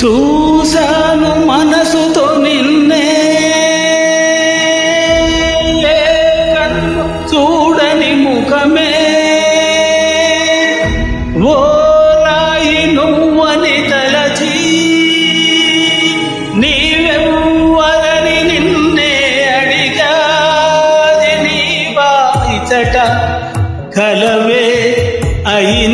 చూశాను మనసుతో నిన్నే. చూడని ముఖమే. ఓ రాయి నువ్వని తలచి నీవెవ్వరని నిన్నే అడిగాది నీ ఇచట కలవే అయిన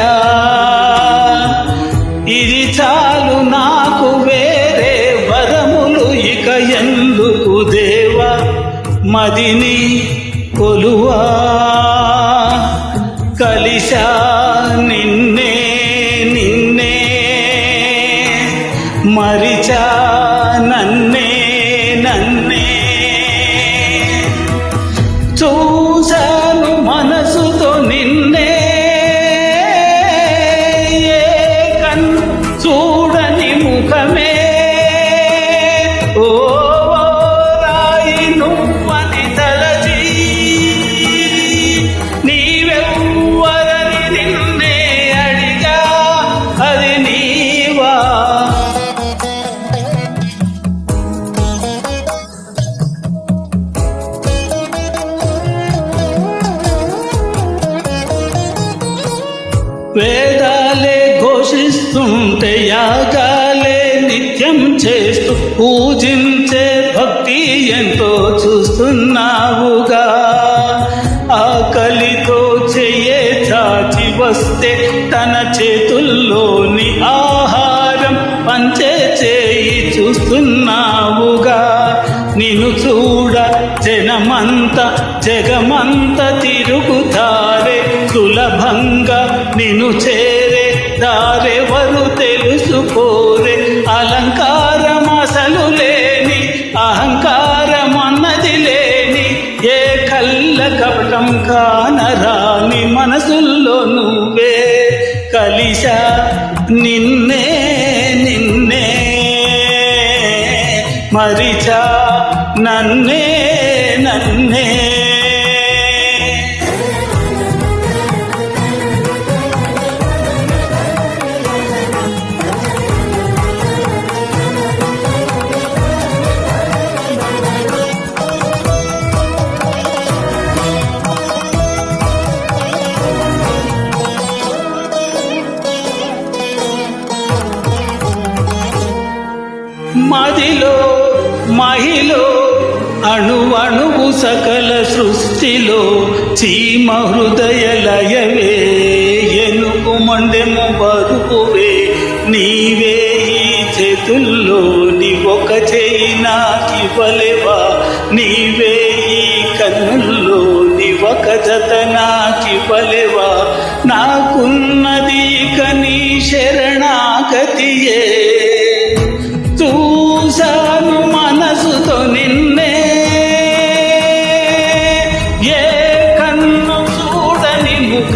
కలిశా ఇది చాలు నాకు వేరే వరములు ఇక ఎందుకు దేవా? మదిని కొలువా? కలిశా నిన్నే నిన్నే. మరిచా నన్నే నన్నే. చూసా వేదాలే ఘోషిస్తుంటే యాగాలే నిత్యం చేస్తూ పూజించే భక్తి ఎంతో చూస్తున్నావుగా. ఆకలితో చెయ్యే చాచి వస్తే తన చేతుల్లోని ఆహారం పంచే చేయి చూస్తున్నావుగా. నిన్ను చూడ జనమంత జగమంత తిరుగుతారే సులభంగా నిన్ను చేరే దారెవరు తెలుసుకోరే? అలంకారం అసలు లేని అహంకారం అన్నది లేని ఏ కళ్ళ కపటం కానరాని మనసుల్లో నువ్వే కలిశా నిన్నే నిన్నే మరిచా? నన్నే నన్నే మదిలో మహిలో అణువణువు సకల సృష్టిలో చీమ హృదయ లయవే ఎనుకు మండెము బరువువే నీవే ఈ చేతుల్లో నీ ఒక చేయి నాకివ్వలేవా? నీవే ఈ కన్నుల్లో నీ ఒక జత నాకివ్వలేవా? నాకున్నది కనీ శరణాగతియే.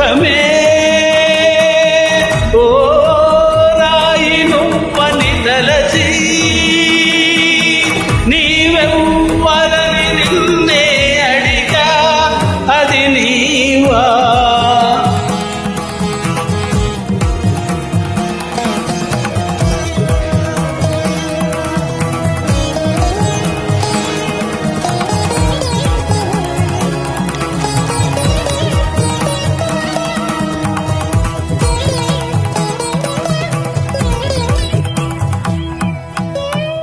దుఃఖమే ఓ రాయి నువ్వని తలచి